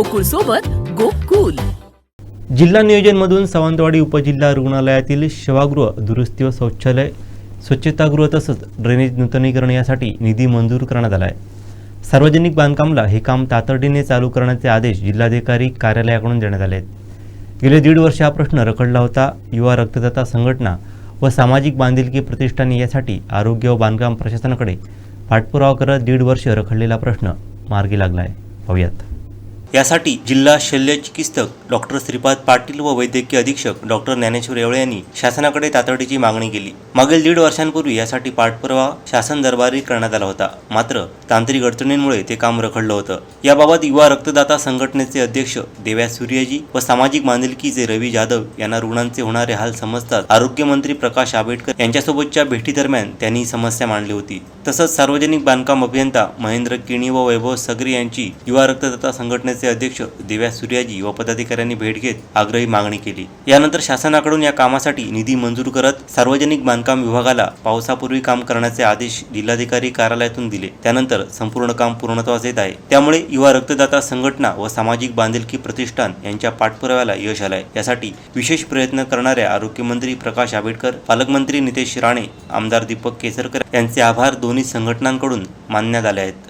गोकुळ सोबत गोकुल. जिल्हा नियोजनमधून सावंतवाडी उपजिल्हा रुग्णालयातील शवागृह दुरुस्ती व शौचालय स्वच्छतागृह तसंच ड्रेनेज नूतनीकरण यासाठी निधी मंजूर करण्यात आला आहे सार्वजनिक बांधकामला हे काम तातडीने चालू करण्याचे आदेश जिल्हाधिकारी कार्यालयाकडून देण्यात आले आहेत गेले दीड वर्ष हा प्रश्न रखडला होता. युवा रक्तदाता संघटना व सामाजिक बांधिलकी प्रतिष्ठान यासाठी आरोग्य व बांधकाम प्रशासनाकडे पाठपुरावा करत दीड वर्ष रखडलेला प्रश्न मार्गी लागला आहे पाहूयात. यासाठी जिल्हा शल्य चिकित्सक डॉक्टर श्रीपाद पाटील व वैद्यकीय अधीक्षक डॉक्टर ज्ञानेश्वर येवळे यांनी शासनाकडे तातडीची मागणी केली. मागील दीड वर्षांपूर्वी यासाठी पाठपुरावा शासन दरबारी करण्यात आला होता. मात्र तांत्रिक अडचणींमुळे ते काम रखडलं होतं. याबाबत युवा रक्तदाता संघटनेचे अध्यक्ष देव्या सूर्यजी व सामाजिक बांधिलकीचे रवी जाधव यांना रुग्णांचे होणारे हाल समजतात आरोग्यमंत्री प्रकाश आंबेडकर यांच्यासोबतच्या भेटीदरम्यान त्यांनी ही समस्या मांडली होती. तसंच सार्वजनिक बांधकाम अभियंता महेंद्र किणी व वैभव सगरे यांची युवा रक्तदाता संघटनेचे अध्यक्ष देव्या सूर्याजी व पदाधिकाऱ्यांनी भेट घेत आग्रही मागणी केली. यानंतर शासनाकडून या कामासाठी निधी मंजूर करत सार्वजनिक बांधकाम विभागाला पावसापूर्वी काम करण्याचे आदेश जिल्हाधिकारी कार्यालयातून दिले. त्यानंतर संपूर्ण काम पूर्णत्वास येत आहे. त्यामुळे युवा रक्तदाता संघटना व सामाजिक बांधिलकी प्रतिष्ठान यांच्या पाठपुराव्याला यश आलंय. यासाठी विशेष प्रयत्न करणाऱ्या आरोग्यमंत्री प्रकाश आंबेडकर पालकमंत्री नितेश राणे आमदार दीपक केसरकर यांचे आभार दोन्ही संघटनांकडून मानण्यात आले आहेत.